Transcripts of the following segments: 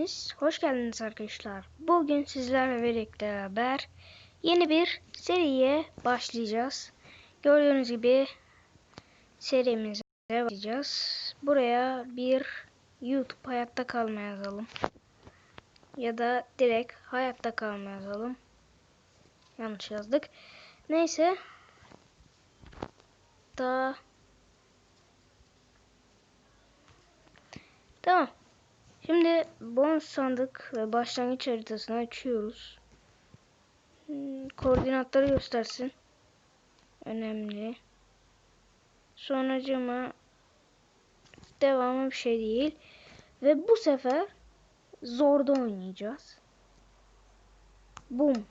Hepiniz hoş geldiniz arkadaşlar. Bugün sizlerle birlikte beraber yeni bir seriye başlayacağız. Gördüğünüz gibi serimize başlayacağız. Buraya bir YouTube hayatta kalma yazalım. Ya da direkt hayatta kalma yazalım. Yanlış yazdık. Neyse. Da Tamam. Şimdi bonus sandık ve başlangıç haritasını açıyoruz. Hmm, Koordinatları göstersin. Önemli. Sonracıma devamı bir şey değil. Ve bu sefer zorda oynayacağız. Boom.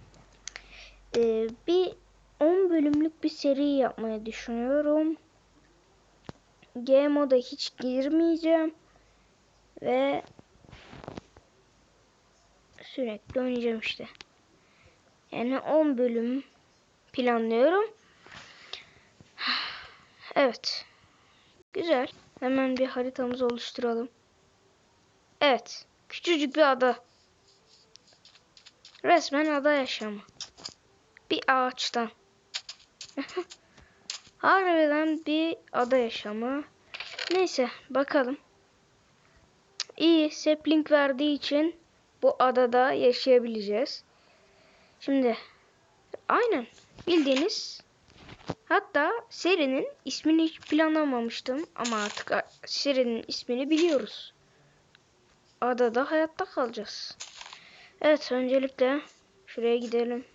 Ee, bir 10 bölümlük bir seri yapmayı düşünüyorum. GMO'da hiç girmeyeceğim. Ve sürekli oynayacağım işte. Yani 10 bölüm planlıyorum. Evet. Güzel. Hemen bir haritamızı oluşturalım. Evet. Küçücük bir ada. Resmen ada yaşamı. Bir ağaçtan. Harbiden bir ada yaşamı. Neyse bakalım. İyi sapling verdiği için bu adada yaşayabileceğiz. Şimdi aynen bildiğiniz hatta serinin ismini hiç planlamamıştım ama artık serinin ismini biliyoruz. Adada hayatta kalacağız. Evet öncelikle şuraya gidelim.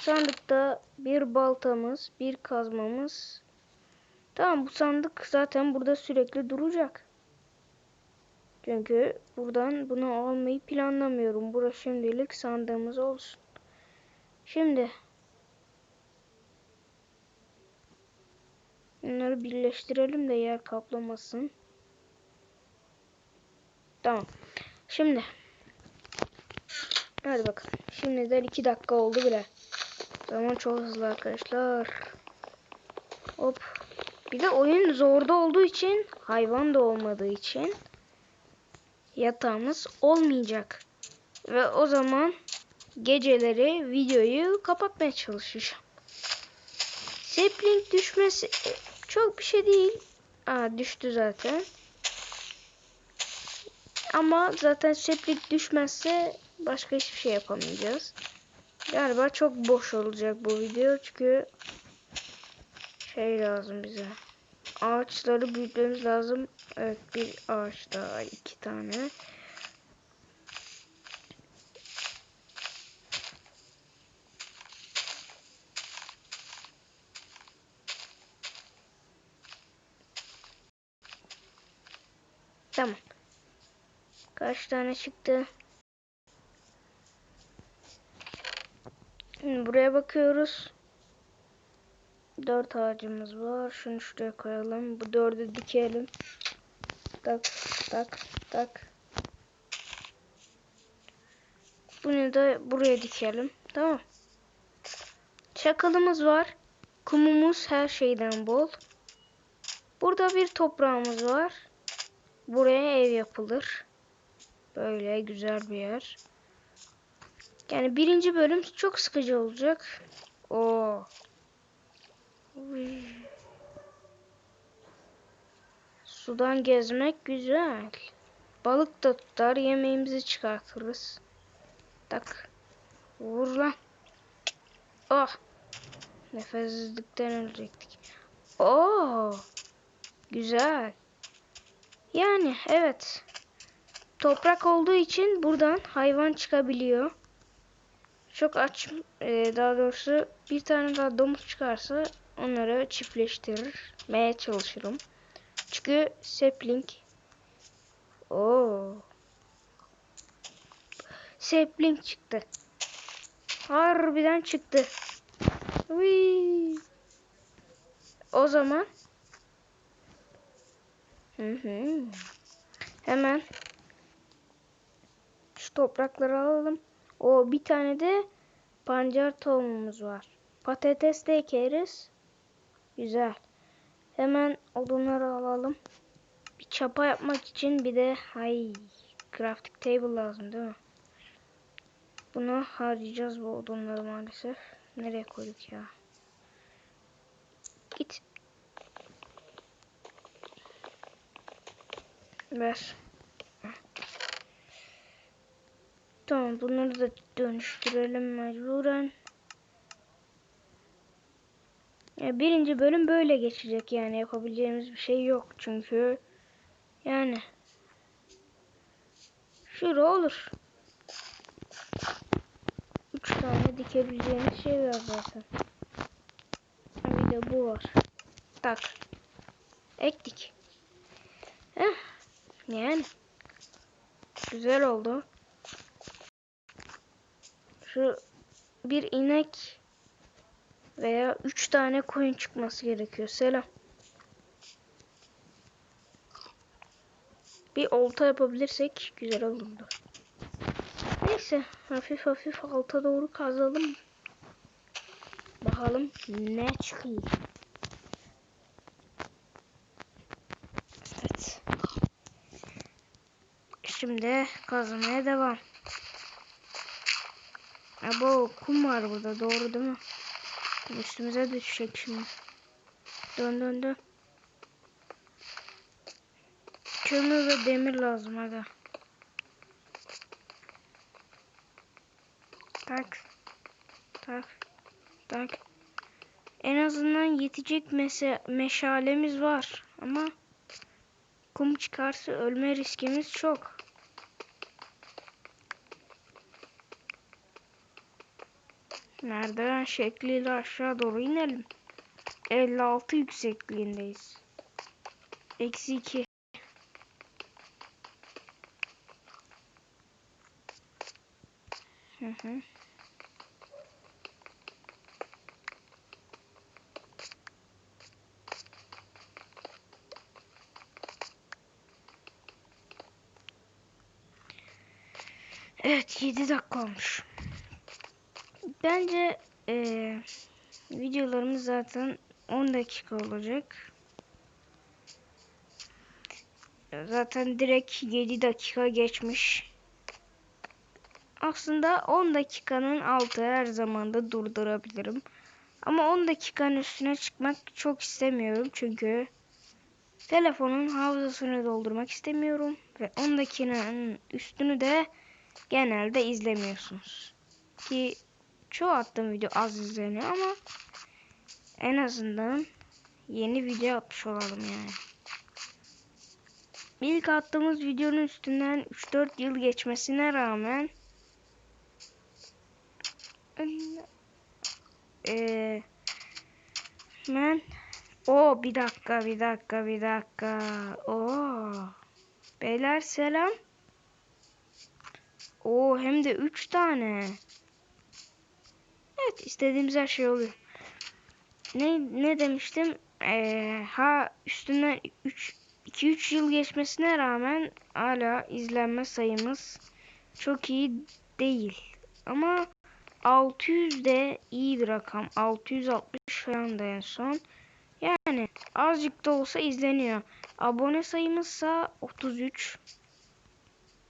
Sandıkta bir baltamız, bir kazmamız. Tamam bu sandık zaten burada sürekli duracak. Çünkü buradan bunu almayı planlamıyorum. Burası şimdilik sandığımız olsun. Şimdi bunları birleştirelim de yer kaplamasın. Tamam. Şimdi hadi bakalım. Şimdiden 2 dakika oldu bile. Zaman çok hızlı arkadaşlar. Hop. Bir de oyun zorda olduğu için hayvan da olmadığı için yatağımız olmayacak. Ve o zaman geceleri videoyu kapatmaya çalışacağım. Sapling düşmesi e, çok bir şey değil. Aa düştü zaten. Ama zaten sapling düşmezse başka hiçbir şey yapamayacağız. Galiba çok boş olacak bu video çünkü şey lazım bize. Ağaçları büyütmemiz lazım. Evet bir ağaç daha iki tane. Tamam. Kaç tane çıktı? Şimdi buraya bakıyoruz. Dört ağacımız var. Şunu şuraya koyalım. Bu dördü dikelim. Tak tak tak. Bunu da buraya dikelim. Tamam. Çakalımız var. Kumumuz her şeyden bol. Burada bir toprağımız var. Buraya ev yapılır. Böyle güzel bir yer. Yani birinci bölüm çok sıkıcı olacak. Oo. Sudan gezmek güzel. Balık da tutar, yemeğimizi çıkartırız. Tak. Vur lan. Oh. Nefessizlikten ölecektik. Oo. Güzel. Yani evet. Toprak olduğu için buradan hayvan çıkabiliyor. Çok aç, e, daha doğrusu bir tane daha domuz çıkarsa onları çiftleştirmeye çalışırım. Çünkü sapling o sapling çıktı. Harbiden çıktı. Uy. O zaman hı hı. hemen şu toprakları alalım. O bir tane de pancar tohumumuz var. Patates de ekeriz. Güzel. Hemen odunları alalım. Bir çapa yapmak için bir de hay crafting table lazım değil mi? Bunu harcayacağız bu odunları maalesef. Nereye koyduk ya? Git. Ver. Tamam bunları da dönüştürelim mecburen. Ya birinci bölüm böyle geçecek yani yapabileceğimiz bir şey yok çünkü yani şura olur. Üç tane dikebileceğimiz şey var zaten. Bir de bu var. Tak. Ektik. Heh. Yani. Güzel oldu. Şu bir inek veya üç tane koyun çıkması gerekiyor. Selam. Bir olta yapabilirsek güzel olurdu. Neyse hafif hafif alta doğru kazalım. Bakalım ne çıkıyor. Evet. Şimdi kazmaya devam. Abo kum var burada doğru değil mi? Üstümüze düşecek şimdi. Dön dön dön. Kömür ve demir lazım hadi. Tak. Tak. Tak. En azından yetecek meşalemiz var. Ama kum çıkarsa ölme riskimiz çok. Merdiven şekliyle aşağı doğru inelim. 56 yüksekliğindeyiz. Eksi 2. Hı hı. Evet 7 dakika olmuş. Bence eee, videolarımız zaten 10 dakika olacak. Zaten direkt 7 dakika geçmiş. Aslında 10 dakikanın altı her zaman da durdurabilirim. Ama 10 dakikanın üstüne çıkmak çok istemiyorum çünkü telefonun hafızasını doldurmak istemiyorum ve 10 dakikanın üstünü de genelde izlemiyorsunuz. Ki çoğu attığım video az izleniyor ama en azından yeni video atmış olalım yani. İlk attığımız videonun üstünden 3-4 yıl geçmesine rağmen eee ben o bir dakika bir dakika bir dakika. O beyler selam. O hem de 3 tane evet istediğimiz her şey oluyor ne ne demiştim Eee, ha üstünden 3 2-3 yıl geçmesine rağmen hala izlenme sayımız çok iyi değil ama 600 de iyi bir rakam. 660 falan da en son. Yani azıcık da olsa izleniyor. Abone sayımızsa 33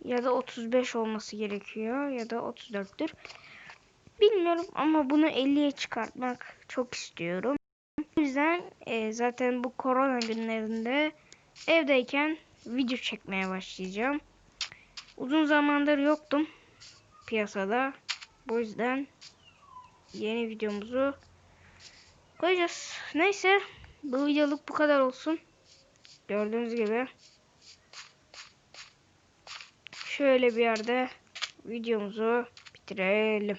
ya da 35 olması gerekiyor ya da 34'tür. Bilmiyorum ama bunu 50'ye çıkartmak çok istiyorum. O yüzden e, zaten bu korona günlerinde evdeyken video çekmeye başlayacağım. Uzun zamandır yoktum piyasada. Bu yüzden yeni videomuzu koyacağız. Neyse bu videoluk bu kadar olsun. Gördüğünüz gibi şöyle bir yerde videomuzu bitirelim.